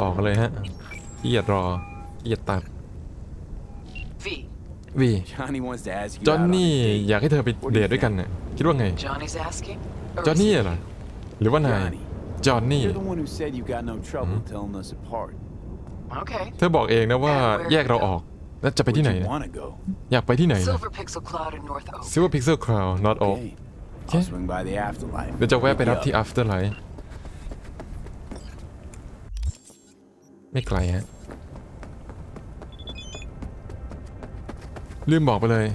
ต่อกันเลยฮะขี้เกียจรอขี้เกียจตัด V. วี Johnny wants to ask you จอห์น out on นี่ a date. อยากให้เธอไปเดทด้วยกันเนี่ยคิดว่าไง Johnny's asking? Or จอห์น is นี่ he- เหรอหรือว่านาย Johnny. จอห์นนี่ You're the one who said you got no trouble telling us apart. Okay. เธอบอกเองนะว่าแยกเราออกแล้วจะไปที่ไหน Where'd เนี่ย you want to go? อยากไปที่ไหนล่ะ Silver Pixel Cloud in North Oak. Silver Pixel Cloud Not Oak Okay. Okay. I'll swing by the afterlife. เดี๋ยวจะแวะไปรับ Pick ที่ you up. Afterlife ไม่ไกลฮะลืมบอกไปเลย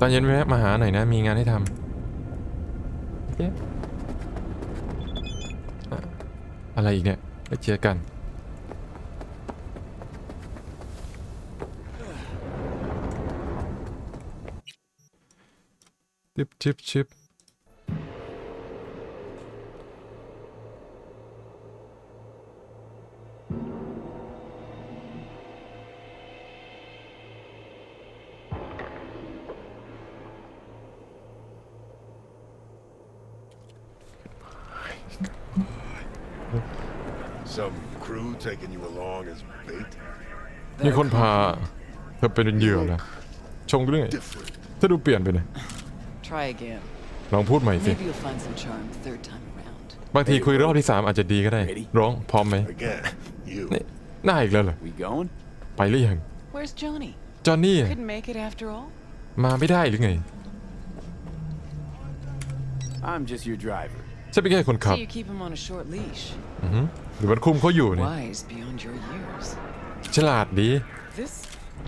ตอนเย็นแวะมาหาหน่อยนะ มีงานให้ทำโอเคอะไรอีกเนี่ยไปเจอกัน ชิบชิบชิบ Some crew taking you along as bait? มีคนพาเธอเป็นเหยื่อนะ ชงเรื่องไง Different. เธอดูเปลี่ยนไปเลย Try again. ลองพูดใหม่สิ Maybe you'll find some charm the third time around. บางทีคุยรอบที่สามอาจจะดีก็ได้ ร้องพร้อมไหม Again, you. นี่หน้าอีกแล้วเหรอ We going? ไปหรือยัง Where's Johnny? จอห์นนี่ Couldn't make it after all? มาไม่ได้หรือไง I'm just your driver. ฉันเป็นแค่คนขับ So you keep him on a short leash. หรือมันคุมเขาอยู่เนี่ย Wise beyond your years. ฉลาดดี This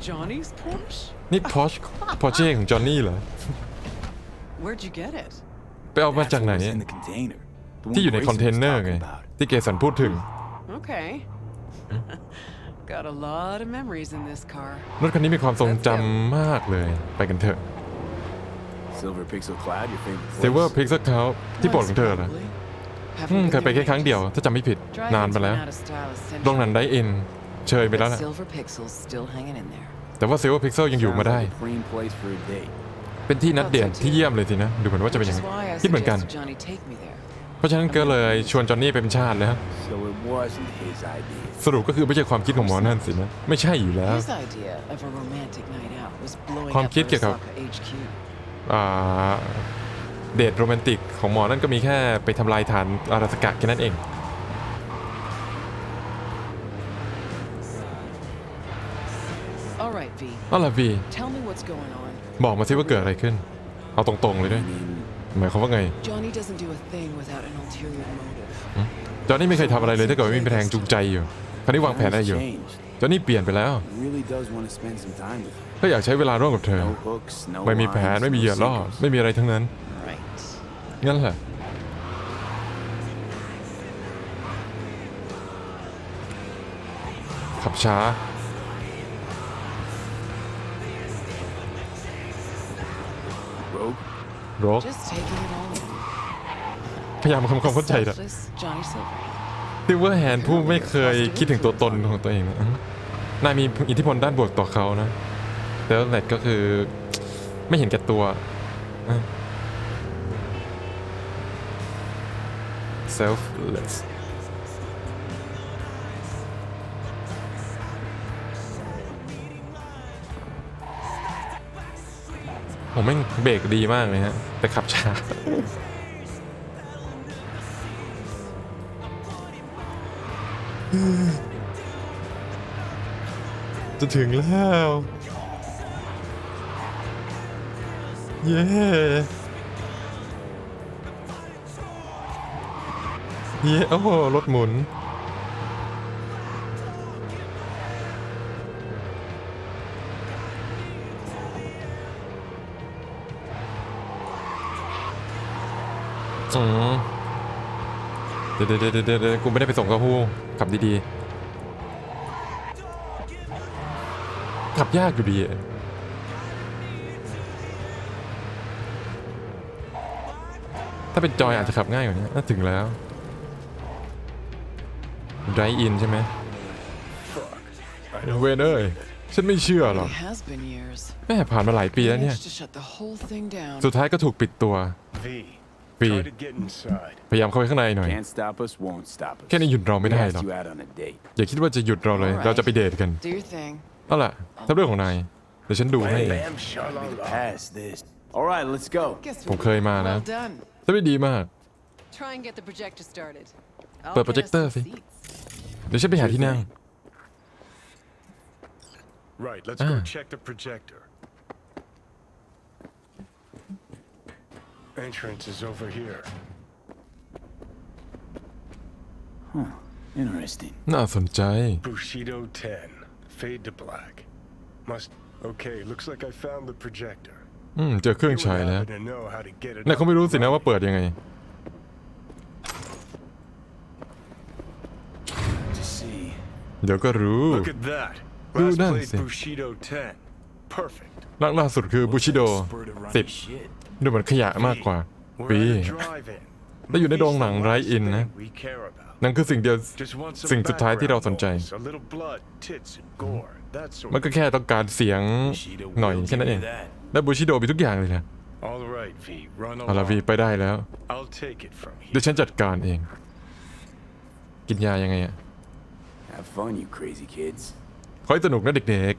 Johnny's Porsche? นี่พอชพอเช่ของจอห์นนี่เหรอ Where'd you get it? ไปเอามาจากไหน That's what was in the container. The one ที่อยู่ใน Grayson คอนเทน was เนอร์ talking ไง about. ที่เกสันพูดถึง Okay. Got a lot of memories in this car. รถคันนี้มีความทรงจำมากเลย ไปกันเถอะ Silver Pixel Cloud, your favorite place? เซเวอร์พิกซ์เขาที่โปรดของเธอเหรอ Probably. อืม Haven't เคยไป been แค่ there ครั้งเดียว ถ้าจำไม่ผิด Drive-ins นานไปแล้ว went out of style a โรงหนัง century ไดอินเชยไปแล้ว ago, นะ but Silver Pixel's still hanging in there. แต่ว่า Silver Pixel ยังอยู่มา Sounds ได้ like a clean place for a date. เป็นที่นัดเดทที่เยี่ยมเลยสินะ ดูเหมือนว่าจะเป็น Which อย่าง is นั้น why I คิดเหมือนกัน suggested Johnny take me there. เพราะฉะนั้นก็เลยชวนจอห์นนี่ไปเป็นชาติแล้ว So it wasn't his idea. สรุปก็คือไม่ใช่ความคิดของหมอนั่นสินะ ไม่ใช่อยู่แล้ว His idea of a romantic night out was blowing ความ up คิดเกี่ยวกับ เดทโรแมนติกของหมอนั่นก็มีแค่ไปทำลายฐานอาราสกะแค่นั้นเอง All right, V. เอาล่ะวี Tell me what's going on. บอกมาสิว่าเกิดอะไรขึ้น เอาตรงๆเลยด้วย I mean, หมายความว่าไง Johnny doesn't do a thing without an ulterior motive. จอห์นนี่ไม่เคยทำอะไรเลยถ้าเกิดไม่มีแรงจูงใจอยู่คราวนี้วางแผนอะไรอยู่ changed. จอห์นนี่เปลี่ยนไปแล้ว He really does want to spend some time with you. ก็อยากใช้เวลาร่วมกับเธอ No hooks, no ไม่มีแผน lines, ไม่มี no เหยื่อล่อ sinkers. ไม่มีอะไรทั้งนั้น Right. งั้นแหละขับช้า Rogue? โรก Just taking it all in. พยายามทำความเข้าใจนะ Selfless Johnny Silverhand. ซิลเวอร์แฮนผู้ไม่เคยคิดถึงตัวตนของตัวเองนะอืมนายมีอิทธิพลด้านบวกต่อเขานะแต่ว่าแนทก็คือ ไม่เห็นแก่ตัวอะ selfless ผมแม่งเบรกดีมากเลยฮะ แต่ขับช้าจะถึงแล้ว เย้ เย้โอ้โหรถหมุน อืมเดี๋ยวเดี๋ยวเดี๋ยวเดี๋ยวกูไม่ได้ไปส่งกระหู้ขับดีๆ ขับยากอยู่ดีถ้าเป็นจอยอาจจะขับง่ายกว่านี้น่าถึงแล้ว ไดอินใช่ไหมเวนเอ้ยฉันไม่เชื่อหรอก It has been years. แม่ผ่านมาหลายปีแล้วเนี่ย Managed to shut the whole thing down. สุดท้ายก็ถูกปิดตัว V. ปี Try to get inside. พยายามเข้าไปข้างในหน่อย Can't stop us, won't stop us. แค่นี้หยุดเราไม่ We ได้ห asked รอก you out on a date. อย่าคิดว่าจะหยุดเราเลย Alright. เราจะไปเดทกัน Do your thing. เอาล่ะถ้าเรื่องของนายเดี๋ยวฉันดูให้ Bam, shalala. Pass this. All right, let's go. Guess ผม we เคยมานะ well done. จะไม่ดีมาก Try and get the projector started. I'll ปิด get us projector some สิ seats. เดี๋ยวฉันไปหาที่นั่ง Right, let's Ah. go check the projector. Entrance is over here. Interesting. น่าสนใจ Bushido 10. Fade to black. Must. Okay, looks like I found the projector. อืมเจอเครื่อง You ฉาย would แล้ว happen to know how to get it นาย up คงไม่รู้สิ and นะว่า running. เปิดยังไง To see. เดี๋ยวก็รู้ Look at that. Who Last done played it? Bushido 10. Perfect. ล่าล่าสุดคือบูชิโด Spurt of running สิบ shit. ดูเหมือนขยะมากกว่า We're ปี at a drive-in. แล้วอยู่ในโรงหนัง Movie's the ไร last อินนะ thing we care about. นั่นคือสิ่งเดียว Just want some สิ่งสุดท้ายที่เราสนใจ background noise, a little blood, tits and gore, that sort มัน of ก็แค่ต้องการเสียง Bushido หน่อย will แค่นั้น give เอง you that. และบูชิโดมีทุกอย่างเลยนะ All right, V, run เอาละ along. วีไปได้แล้ว I'll take it from เดี๋ยว here. ฉันจัดการเอง กินยายังไงอะ Have fun, you crazy kids. ขอให้สนุกนะเด็ก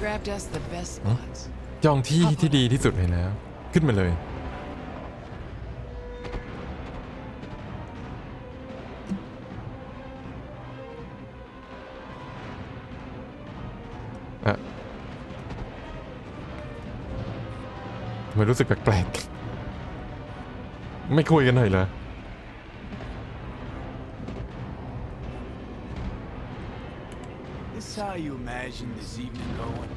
Grabbed us the best spots. ๆจองที่ที่ดีที่สุดเลยแล้ว ขึ้นมาเลย รู้สึกแปลกๆ ไม่คุยกันหน่อยเหรอ This is how you imagine this evening going?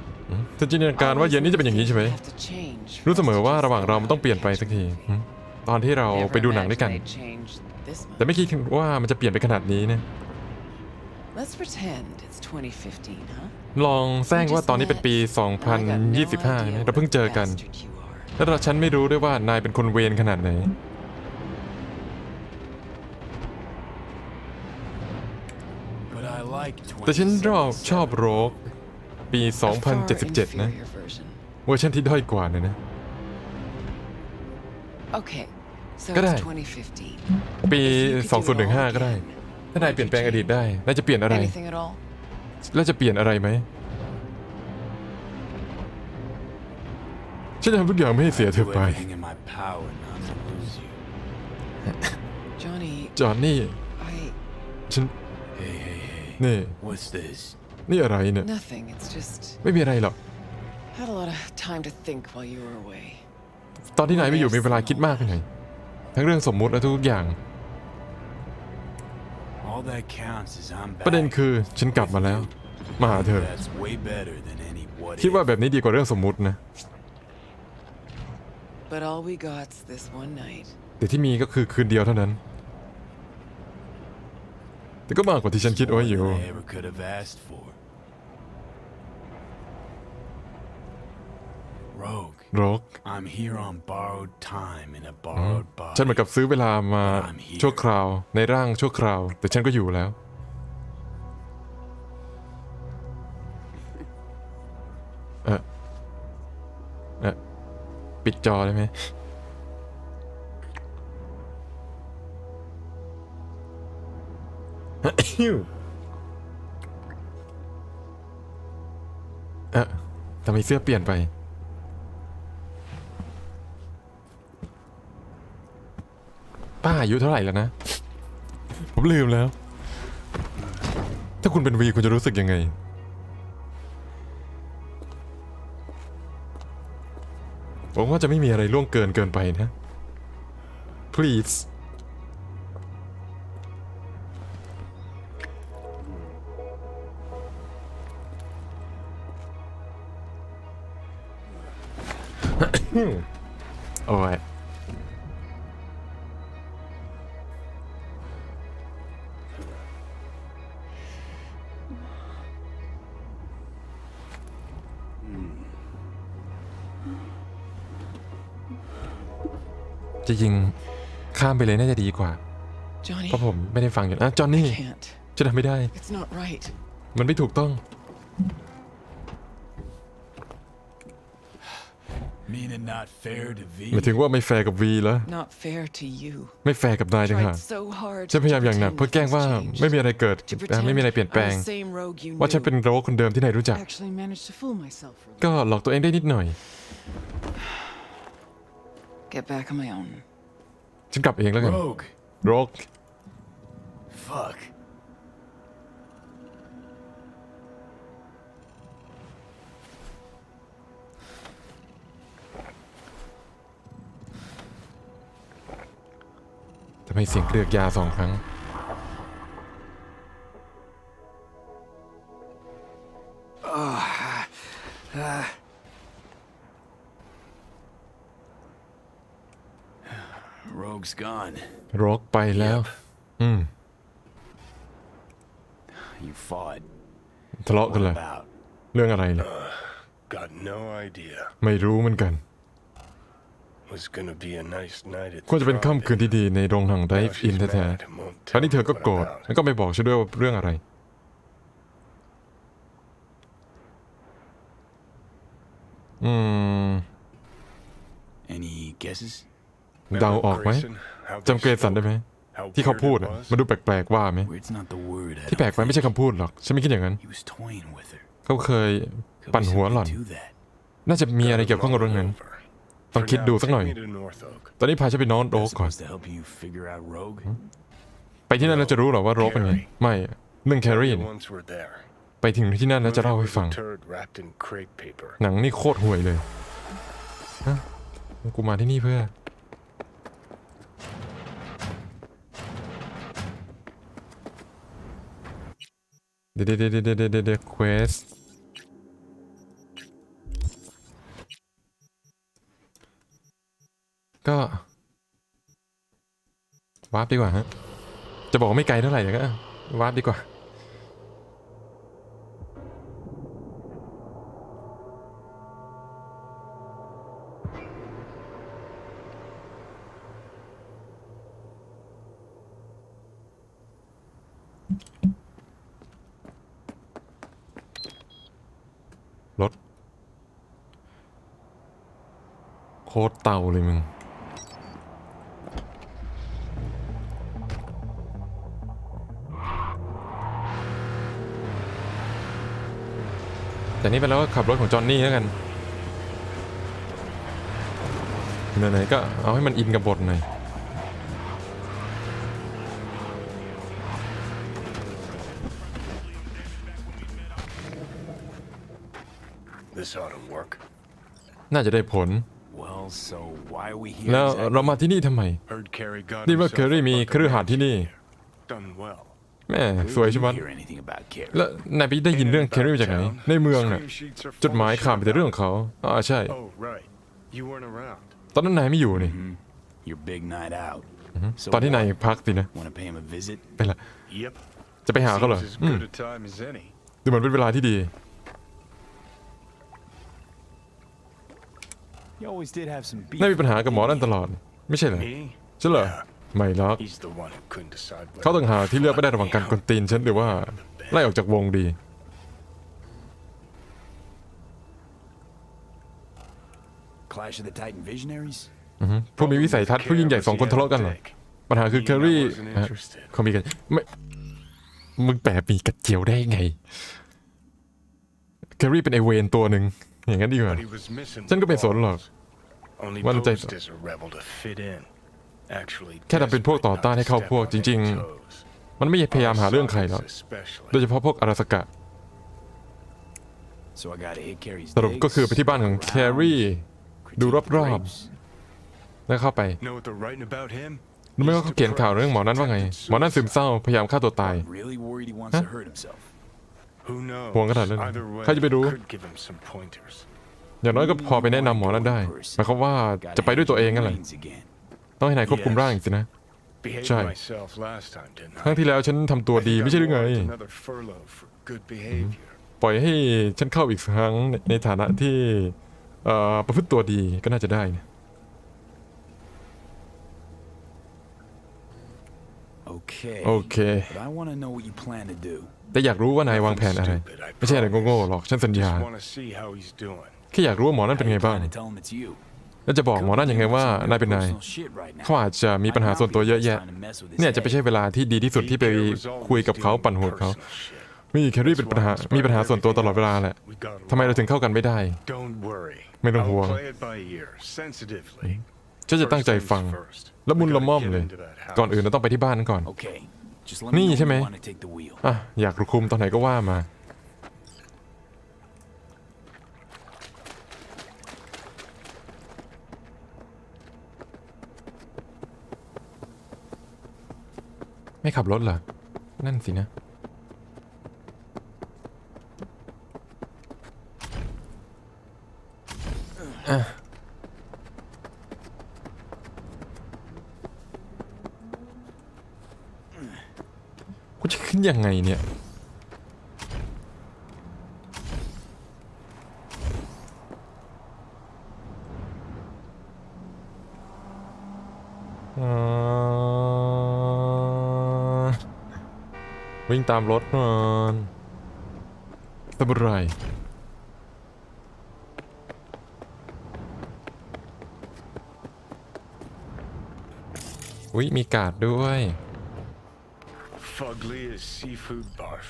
ฉันจินตนาการว่าเย็นนี้จะเป็นอย่างนี้ใช่ไหม Have to change รู้เสมอว่าระหว่างเรามันต้องเปลี่ยนไปสักทีหึตอนที่เรา Never ไปดูหนังด้วยกัน imagined I'd change this แต่ much. ไม่คิดว่ามันจะเปลี่ยนไปขนาดนี้นะ Let's pretend it's 2015, huh? ลองแซงว่าตอนนี้เป็นปี I got no 2025 idea นะเราเพิ่งเจอกัน what bastard you are. แล้วเราฉันไม่รู้ด้วยว่านายเป็นคนเวรขนาดไหน But I like แต่ฉันชอบชอบ 2077. โรกปี A far 2077 นะ inferior version. เวอร์ชันที่ด้อยกว่านะนะ Okay, so ก็ได้ it's 2015. ปี If you could do it all 2015 ก็ได้ again, ถ้านายเปลี่ยนแปลงอดีตได้นายจะเปลี่ยนอะไร Anything at all? แล้วจะเปลี่ยนอะไรไหม ฉันจะทำทุกอย่างไม่ให้เสีย I'll เธอ do ไป everything in my power not to lose you. Johnny, จอห์นนี่ I. ฉัน Hey, hey, hey. นี่ What's this? นี่อะไรเนี่ย Nothing. It's just. ไม่มีอะไรหรอก Had a lot of time to think while you were away. ตอนที่นายไม่อยู่มีเวลาคิดมากไปหน่อยทั้งเรื่องสมมุติและทุกอย่าง All that counts is I'm ประเด็น back. คือฉันกลับมาแล้ว มาหาเธอ That's way better than any what คิดว่า if. แบบนี้ดีกว่าเรื่องสมมุตินะ But all we got's this one night. แต่ที่มีก็คือคืนเดียวเท่านั้น แต่ก็มากกว่าที่ฉันคิด More ไว้อยู่ than I ever could have asked for. Rogue, โรก I'm here on borrowed time in a borrowed body. ฉันเหมือนกับซื้อเวลามาชั่วคราวในร่างชั่วคราว แต่ฉันก็อยู่แล้ว เออเออ ปิดจอได้ไหมเออทำไมเสื้อเปลี่ยนไป ป้าอายุเท่าไหร่แล้วนะ ผมลืมแล้ว ถ้าคุณเป็นวีคุณจะรู้สึกยังไง หวังว่าจะไม่มีอะไรล่วงเกินเกินไปนะ please จริงๆข้ามไปเลยน่าจะดีกว่า Johnny, เพราะผมไม่ได้ฟังอยู่อะจอห์นนี่ can't. จะทำไม่ได้ It's not right. มันไม่ถูกต้อง Meaning not fair to หมาย V. ถึงว่าไม่แฟร์กับวีแล้ว Not fair to you. ไม่แฟร์กับนายต่างหาก Tried so hard ฉันพยายาม to อย่างหนัก pretend เพื่อแกล้งว่า nothing's changed. ไม่มีอะไรเกิด To แต่ไม่มีอะไรเปลี่ยน pretend แปลง I'm the same rogue you ว่าฉันเป็น knew. โรคคนเดิมที่นายรู้จัก Actually managed to fool myself for a little. ก็หลอกตัวเองได้นิดหน่อย Get back on my own. ฉันกลับเองแล้วกัน Rogue. โรค Fuck. ทำไมเสียงเกลือกยาสองครั้ง gone. โรคไปแล้ว อืม You fought. ทะเลาะกัน What เลย about? เรื่องอะไรเลย Got no idea. ไม่รู้เหมือนกัน Was gonna be a nice night at ควรจะเป็นค่ำคืนที่ดีในโรงหนังได Now ฟ์อิน she's แท้ mad and won't ๆคราวนี้ tell เธอ me ก็ what โกรธ about. แล้วก็ไม่บอกฉันด้วยว่าเรื่องอะไร อืม Any guesses? เดาออกไหมจำเกรสันได้ไหมที่เขาพูด it อะมันดูแปลกๆว่าไหมที่แปลกไปไม่ใช่คำพูดหรอกฉันไม่คิดอย่างนั้น เขาเคยปั่นหัวหล่อน น่าจะมีอะไรเกี่ยวข้องกับเรื่องนั้นต้องคิดดูสักหน่อย ตอนนี้พาฉันไปนอนโอ๊ก That's ก่อน ไปที่นั่นแล้วจะรู้หรอว่าโรคเป็นไง ไม่เรื่องแครี่ไปถึงที่นั่นแล้วจะเล่าให้ฟัง หนังนี่โคตรห่วยเลยฮะกูมาที่นี่เพื่อ เดี๋ยวเดี๋ยวเดี๋ยวเดี๋ยวเดี๋ยวเดี๋ยวเควสก็วาร์ปดีกว่าฮะ จะบอกว่าไม่ไกลเท่าไหร่แต่ก็วาร์ปดีกว่า เต่าเลยมึง แต่นี่เป็นแล้วก็ขับรถของจอห์นนี่แล้วกันไหนๆก็เอาให้มันอินกับบทหน่อย This ought to work. น่าจะได้ผล แล้ว exactly? เรามาที่นี่ทำไม Heard Carrie got นี่ว่า himself เคอรี่ up มี like คฤหาสน์ที่นี่ Done well. แม่ Where สวย did ใช่ you ไหม hear anything about Carrie? แล้วนายไปได้ยินเรื่องแครี่มาจากไหนในเมืองน่ะ Screen sheets are จดหมาย full of ข่าวมีแต่ shit เรื่องของเขาอ่าใช่ Oh, right. You weren't around. ตอนนั้นนายไม่อยู่นี่ Your big night out. So ตอนที่นาย what? พักสินะ Want to pay him a visit? ไปละ Yep. จะไปหาเขาเหรอ Seems as อืม good a time as any. ดูเหมือนเป็นเวลาที่ดี You always did have some beef. นายมีปัญหากับหมอนั่นตลอด ไม่ใช่เหรอ Me? ใช่เหรอ ไม่หรอก He's the one who couldn't decide เขา whether ต่างหากที่เลือกไม่ได้ระหว่างการกวนตีนฉันหรือว่า ไล่ออกจากวงดี Clash of the Titan Visionaries? อือฮึผู้มีวิสัยทัศน์ผู้ยิ่งใหญ่สองคนทะเลาะกันเหรอ ปัญหาคือแครี่ I wasn't ฮะ interested. เขามีกันไม่มึงแปะมีกระเจียวได้ไงแครี่เป็นไอเวนตัวหนึ่ง อย่างนั้นดีกว่า But he was missing ฉันก็ไม่สน the หรอก balls. Only วันใจ posed as a rebel to fit in. Actually แค่ทำเป็นพวกต่อต้านให้เข้าพวก desperate จริง not to step on any toes. มันไม่พยายามหาเรื่องใครหรอก Especially. โดยเฉพาะพวกอาราสกะ So I gotta hit Carrie's สรุปก็คือไปที่บ้านของแครี่ critique ดู the รอบ grapes. ๆแล้วเข้าไป Know what they're writing about him? รู้ไหมว่าเขาเขียนข่าวเรื่องหมอนั้นว่าไง หมอนั้นซึมเศร้าพยายามฆ่าตัวตาย ห่วงขนาดนั้นเลย Either way, ใครจะไปรู้ could give him some pointers. อย่างน้อยก็พอไปแนะนำหมอนั้นได้หมายความว่า Gotta จะไปด้วยตัวเองนั่นแหละ handle the reins again. ต้องให้นายควบคุมร่างอีกสินะ Behaved Chai. myself last time, didn't ครั้ง I? ที่แล้วฉันทำตัว I ดี think ไม่ใช่หรือ I ไง warrant another furlough for good behavior. ปล่อยให้ฉันเข้าอีกครั้งในในฐานะที่เอ่อประพฤติตัวดีก็น่าจะได้นะ Okay. Okay. Okay. But I want to know what you plan to do. แต่อยากรู้ว่านาย วางแผนอะไร ไม่ใช่อะไรโง่ๆหรอก ฉันสัญญา Just want to see how he's doing. แค่อยากรู้ว่าหมอนั่นเป็น How ไง you บ้าง plan to tell him it's you? แล้วจะบอกหมอนั่นยังไงว่านายเป็นนาย Personal shit right now. เขาอาจจะมีปัญหาส่วนตัวเยอะแยะ Trying to mess with his เนี่ยจะไม่ใช่ head. เวลาที่ดีที่สุดที่ไป He was always คุยกับเขา dealing ปั่น with หัวเขา personal shit. มีแครี่เป็นปัญหา มีปัญหาส่วนตัวตลอดเวลาแหละ We got a ทำไมเราถึงเข้ากันไม่ได้ Don't worry. ไม่ต้องห่วง I'll play it by ear, sensitively. ฉันจะตั้งใจ First things ฟัง first. และมุน We ละ gotta ม่อม get เลย into that house. ก่อนอื่นเราต้องไปที่บ้านก่อน Okay. Just let นี่ me know ใช่ไหม when you want to take the wheel. อะอยากคุมตอนไหนก็ว่ามา ไม่ขับรถเหรอ นั่นสินะอะกูจะขึ้ นยังไงเนี่ย วิ่งตามรถมันสมุไรวิมีกาดด้วย Fugly as seafood barf.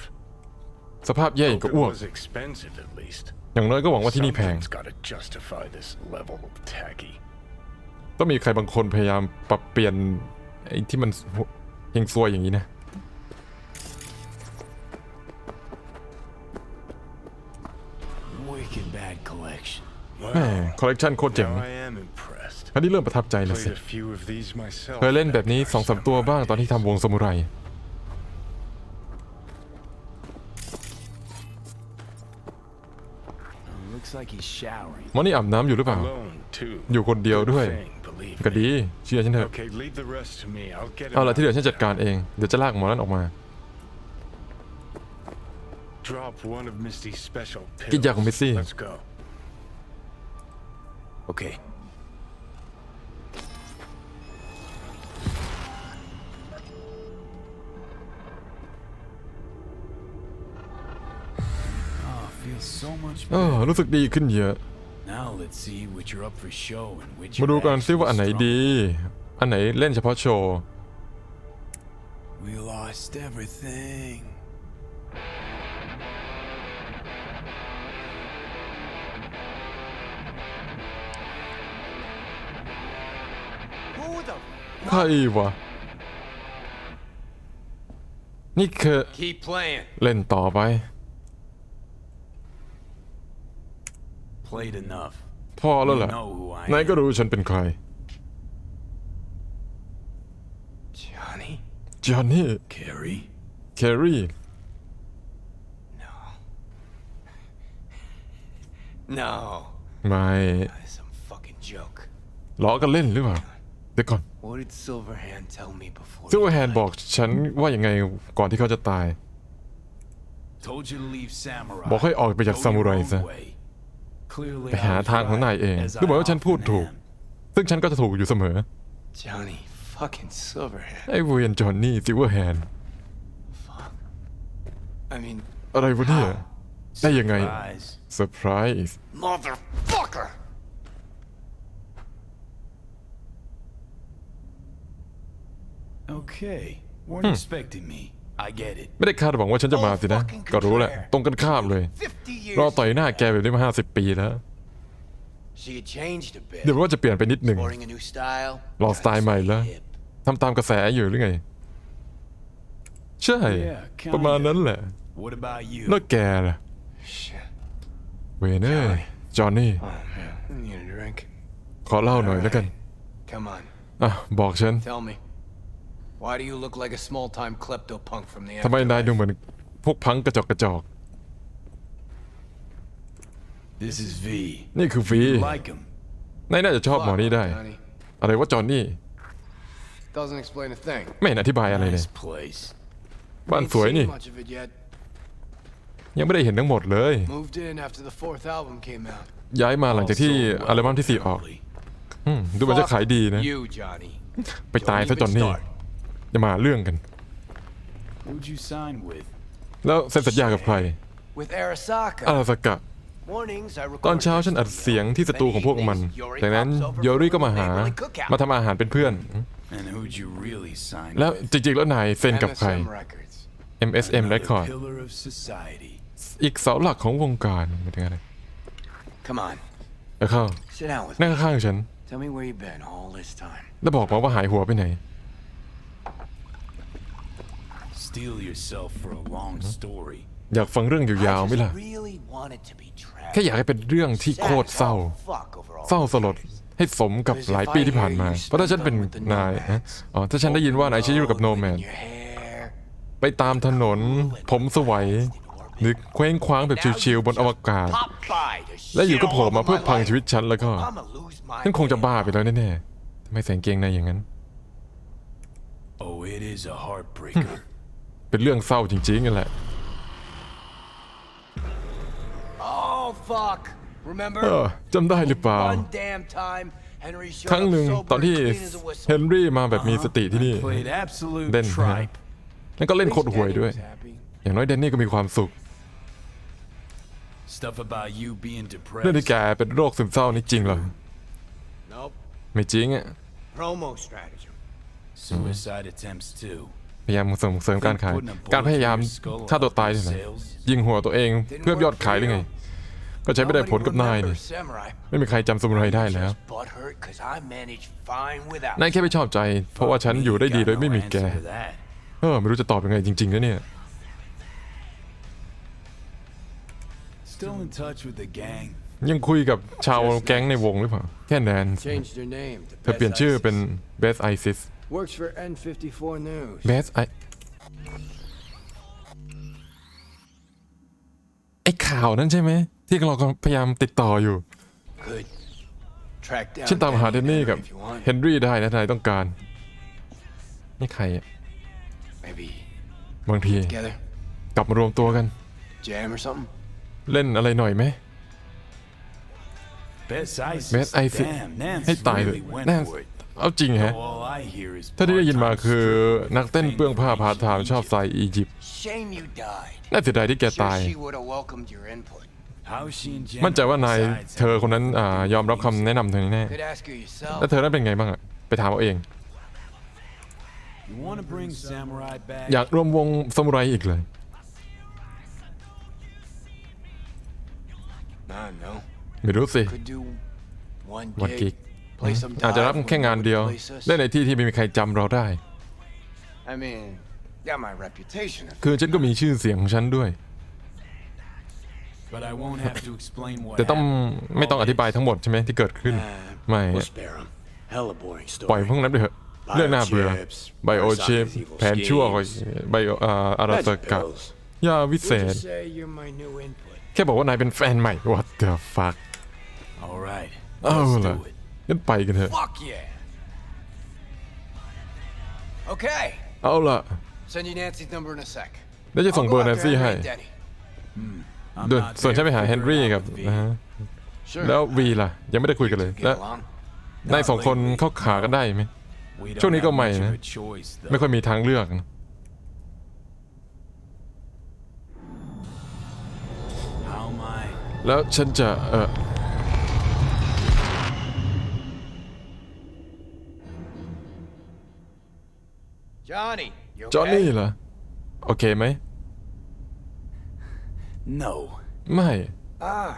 สภาพแย่อย่าง Hope กับ it อ้วก was expensive at least. อย่างน้อยก็หวังว่าที่นี่แพง Something's gotta justify this level of tacky. ต้องมีใครบางคนพยายามปรับเปลี่ยนไอ้ที่มันเฮงซวยอย่างนี้นะ Wicked bad collection. แหมคอลเลกชันโคตรเจ๋ง Now I am impressed. อันนี้เริ่มประทับใจแล้วสิ Played a few of these myself. เคยเล่นแบบนี้ back สองสามตัวบ้างตอนที่ทำวงสมุไร หมอนี่อาบน้ำอยู่หรือเปล่า Alone too. อยู่คนเดียวด้วย Good thing, believe ก็ me. ดี เชื่อฉันเถอะ Okay, leave the rest to me. I'll get เอา him ละที่เหลือ out ฉันจัดการเอง เดี๋ยวจะลากหมอนั่นออกมา Drop one of Misty's special pills. กินยาของ Misty Let's go. Okay. Oh, เออ better. รู้สึกดีขึ้นเยอะ Now let's see which are up for show and which มาดู are กันซิว่าอันไหน actually ดี อันไหนเล่นเฉพาะโชว์ strong. We lost everything. Who the ใครวะนี่คือ keep playing? เล่นต่อไป Played enough. พอแล้ว You แหละ know who I นายก็ am. รู้ฉันเป็นใคร Johnny? จอห์นนี่ Carrie. แครี No. No. ไม่ That's some fucking joke. ล้อกันเล่นหรือเปล่า เดี๋ยวก่อน What did Silverhand tell me before? ซิลเวอ he ร์แฮน died? บอกฉันว่ายังไงก่อนที่เขาจะตาย Told you to leave samurai. บอกให้ออกไปจาก Go ซามูไร your own ซะ way. Clearly ไปหา I was ทางของนายเอง right, as ดูเหมือนว่า I ฉันพูด often ถูก am. ซึ่งฉันก็จะถูกอยู่เสมอ Johnny fucking Silverhand. ไอ้เวียนจอห์นนี่ซิลเวอร์แฮน Fuck. I mean, อะไรวะเนี่ย ได้ยังไง Surprise. เซอร์ไพรส์ motherfucker! Okay. Weren't Hmm. expecting me. I get it. ไม่ได้คาดหวังว่าฉันจะมาสินะ ก็รู้แหละ ตรงกันข้ามเลย50รอ years. ต่อยหน้าแกแบบนี้มาห้าสิบปีแล้ว She had changed a bit. เดี๋ยวว่าจะเปลี่ยนไปนิดหนึ่ง Sporting a new style. รอสไตล์ใหม่แล้ว Hip. ทำตามกระแสอยู่หรือไง ใช่ Yeah, kinda. ประมาณนั้นแหละ What about you? แล้วแกล่ะ Shit. เวยเน่จอห์นนี่ Oh man, I need a drink. ขอเล่าหน่อยแล้วกัน Come on, อะบอกฉัน tell me. Why do you look like a small-time klepto punk from the ทำไมนายดู afterlife? เหมือนพวกพังกระจอกกระจอก This is V. นี่คือฟี You like him? นายน่าจะชอบหมอนี่ได้ Johnny. อะไรว่าจอห์นนี่ Doesn't explain a thing. ไม่เห็นอธิบายอะไรเลย Nice place. บ้าน Ain't สวย seen นี่ much of it yet. ยังไม่ได้เห็นทั้งหมดเลย Moved in after the fourth album came out. ย้ายมาหลังจากที่ Also well, อัลบั้มที่สี่ออก apparently. อืมดูเหมันจะขายดีนะ You, Johnny. ไปตาย Don't ซะ even จอห์นนี่ start. จะมาหาเรื่องกัน Who'd you sign with? แล้วเซ็นสัญญากับใคร With Arasaka. อาราสกะ Mornings, I ตอน record เช้าฉันอัดเสียงที่ศัตรูของพวกมัน จากนั้นโยริก็มาหา มาทำอาหารเป็นเพื่อน And who'd you really sign แล้ว with? จริงๆ แล้วนายเซ็นกับใคร MSM Records. MSM Another Record pillar of society. อีกเสาหลักของวงการไม่ถึงอะไร Come on, แล้วเข้า sit down with นั่ง me. ข้างๆฉัน Tell me where you've been all this time. แล้วบอกมาว่าหายหัวไปไหน Steel yourself for a long story. อยากฟังเรื่องยาวๆ I ไหม just ล่ะ really want it to be tragic. แค่อยากให้เป็นเรื่องที่โคตรเศร้า Sad as all fuck over all เศร้า these สลด years. ให้สมกับหลายปีที่ผ่านมา เพราะถ้าฉันเป็นนายฮะอ๋อถ้าฉันได้ยินว่านายใช้ชีวิตกับโนแมน Your hair. ไปตามถนน ผมสวัย หรือเคว้งคว้างแบบชิวๆบนอวกาศ Pop by to และอยู่ก็ shit โผล่ all มา over เพื่อ my พัง life. ชีวิตฉันแล้วก็ I'ma lose my ฉันคงจะ damn บ้าไปแล้วแน่ๆทำไมใส่กางเกงในอย่างนั้น Oh, it is a heartbreaker. เป็นเรื่องเศร้าจริงๆนั่นแหละ Oh fuck! Remember? เออจำได้หรือเปล่า One damn time, Henry showed ครั้ง up หนึ่ง sober ตอนที่ and clean as a whistle. เฮนรี่มาแบบมีสติที่นี่ Played absolute Then, tripe. แล้วก็เล่นโคตรห่วยด้วย Daddy was happy. อย่างน้อยแดนนี่ก็มีความสุข Stuff about you being เรื่องที่ depressed. แกเป็นโรคซึมเศร้านี่จริงเหรอ Nope. ไม่จริงอะ Promo stratagem. Suicide attempts too. พยายามส่งเสริมการขาย การพยายามฆ่าตัวตายเนี่ยนะยิงหัวตัวเองเพื่อยอดขายหรือไง ก็ใช้ไม่ได้ผลกับนายนี่ remembers Samurai. ไม่มีใครจำสมุไรได้แล้ว Just butthurt 'cause I managed fine without นายแค่ไม่ชอบใจ เพราะว่าฉันอยู่ได้ดีโดยไม่มีแก Got no answer to that. เออไม่รู้จะตอบยังไงจริงๆนะเนี่ย Still in touch with the gang. ยังคุยกับชาวแก๊งในวงหรือเปล่า แค่แนน Changed their name to เธอเปลี่ยนชื่อเป็น Best ISIS Works for N54 News. Best I ไอ้ข่าวนั้นใช่ไหม ที่เรากำลังพยายามติดต่ออยู่ Good. Track down ฉันตามหาเดนนี่กับ Henry if you want. เฮนรี่ได้นะนายต้องการ นี่ใครอะ Maybe บางที together, กลับมารวมตัวกัน jam or something. เล่นอะไรหน่อยไหม Best ISIS. Best ISIS. Damn, Nance ให้ตายเลย really went แน่ for it. เอาจริงแฮะ All I hear is ถ้าที่ได้ยินมา part-time คือ stripper นักเต้น famous เปื้องผ้าพาทาม Egypt. ชอบใส่อียิปต์ Shame you died. น่าเสียดายที่แก Sure ตาย she would have welcomed your input. How is she in มั่นใจว่านาย besides เธอคนนั้นอ่ายอมรับคำแนะนำเธอแน่ Could ask her yourself. แล้วเธอนั้นเป็นไงบ้างอะไปถามเอาเอง You want to bring samurai back? อยากรวมวงซามูไรอีกเลย I know. ไม่รู้สิ Could do one วันกิ gig. ก Play some อาจจะรับ dive แค่งานเดียว when you replace us. เล่นในที่ที่ไม่มีใครจำเราได้ I mean, got my reputation. คือฉันก็มีชื่อเสียงของฉันด้วย But I won't have to explain what แต่ต้อง happened. ไม่ต้องอธิบายทั้งหมดใช่ไหมที่เกิดขึ้น ไม่ We'll spare him. Hella boring ปล่อย story. พวกนั้นไปเถอะ เรื่องน่าเบื่อ ไบโอชิปแผนชั่วของไบโออ่าอาราส Magic กะ pills. ยาวิเศ We'll ษ just say you're my new input. แค่บอกว่านายเป็นแฟนใหม่ what the fuck All right. เอา Let's ล่ะ do it. งั้นไปกันเถอะ Fuck yeah. Okay. เอาล่ะ Send you Nancy's number in a sec. แล้วจะส่ง I'll เบอ go ร์แนน after ซี่ Henry ให้ and Denny. I'm ด้วย not ส่วนฉันไป there หา to เฮน figure รี่ it out กับ with นะ V. ฮะ Sure. แล้ววีล่ะ ยังไม่ได้คุยกันเลย Get แล้ว along. นายสองคนเข้าขากันได้ไหม We don't ช่วงนี้ก็ have ใหม่ much of นะ a choice, though. ไม่ค่อยมีทางเลือก How am I? แล้วฉันจะเออ Johnny, you จอห์นนี่ okay? เหรอ โอเคไหม No. ไม่ Ah,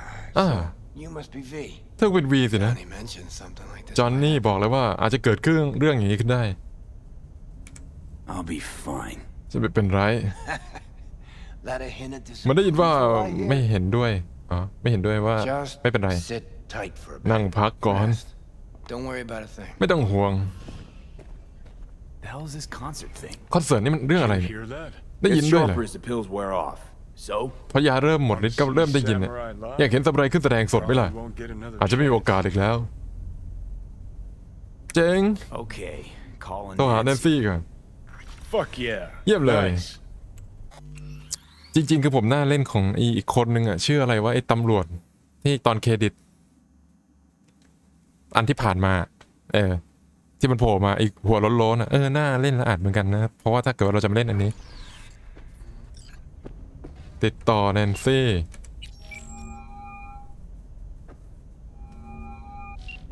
Ah. you must be V. เธอเป็นวีสินะ Johnny mentioned something like this. จอห์นนี่บอกเลยว่าอาจจะเกิดเรื่องเรื่องอย่างนี้ขึ้นได้ I'll be fine. จะไม่เป็นไร That a hint of มันได้ยินว่า disapproval, I hear. ไม่เห็นด้วยอ๋อไม่เห็นด้วยว่า Just ไม่เป็นไร sit tight for a bit. นั่งพักก่อน Rest. Don't worry about a thing. ไม่ต้องห่วง The hell is this concert thing? คอนเสิร์ตนี่มันเรื่องอะไร You เนี่ย hear that? ได้ยินด้วยเหรอ as the pills wear off. So? พอยาเริ่มหมดฤทธิ์ก็เริ่มได้ยินเนี่ยอยากเห็นสัมไรขึ้นแสดงสดไหมล่ะ Probably won't get another อาจจะไม่มีโอกาสอีกแล้ว เจ๋ง Okay. Calling โทรหาแนน Nancy. ซี่ก่อน Fuck yeah. เยี่ยมเลย Nice. จริง ๆ คือผมหน้าเล่นของอีอีกคนนึงอะชื่ออะไรว่าไอ้ตำรวจ ที่ตอนเครดิต อันที่ผ่านมา เออ ที่มันโผล่มาอีกหัวโล้นๆอะเออหน้าเล่นแล้วอาจเหมือนกันนะเพราะว่าถ้าเกิดว่าเราจะมาเล่นอันนี้ ติดต่อแนนซี่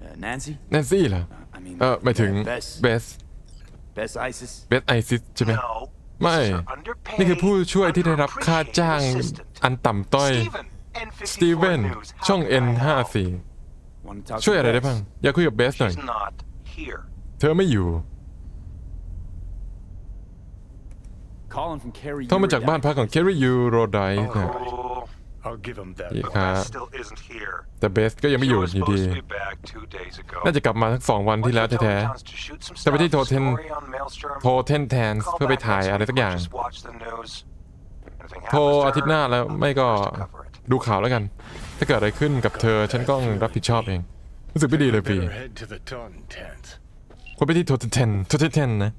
Uh, Nancy? แนนซี่เหรอ I mean, เออหมายถึง uh, Bess. เบส Bess Isis. เบสไอซิสใช่ไหม No. ไม่ These are underpaid, นี่คือผู้ช่วยที่ได้รับค่าจ้าง underappreciated assistant. อันต่ำต้อย Steven, N54 สตีเวน News. How ช่อง can I help? N54 Want to talk ช่วย to อะไรได้ Bess? บ้าง อยากคุยกับเบสหน่อย She's not here. เธอไม่อยู่ Calling from Carrie. โทรมาจากบ้านพักของเคริยูโรไดส์นะ Oh, I'll give him that. Yeah. but Uh, Beth still isn't here. แต่เบสก็ยังไม่ She อยู่ was อยู่ดี supposed to be back two days ago. น่าจะกลับมาทั้งสองวันที่แล้ว Went to แท้ Towns to shoot some ๆจะไปที่ stuff, โทเทน story on Maelstrom. โทเทนแทน Call เพื่อไป back ถ่าย next อะไร week สัก or อย่าง just watch the news. Anything โทร happens to อาทิตย์หน้า her, แล้วไม่ก็ I'll just cover it. ดูข่าวแล้วกัน ถ้าเกิดอะไรขึ้นกับเธอฉันก็รับผิดชอบเอง รู้สึกไม่ดีเลยพี่ คนไปที่ทเทนเทนทเเทนนะ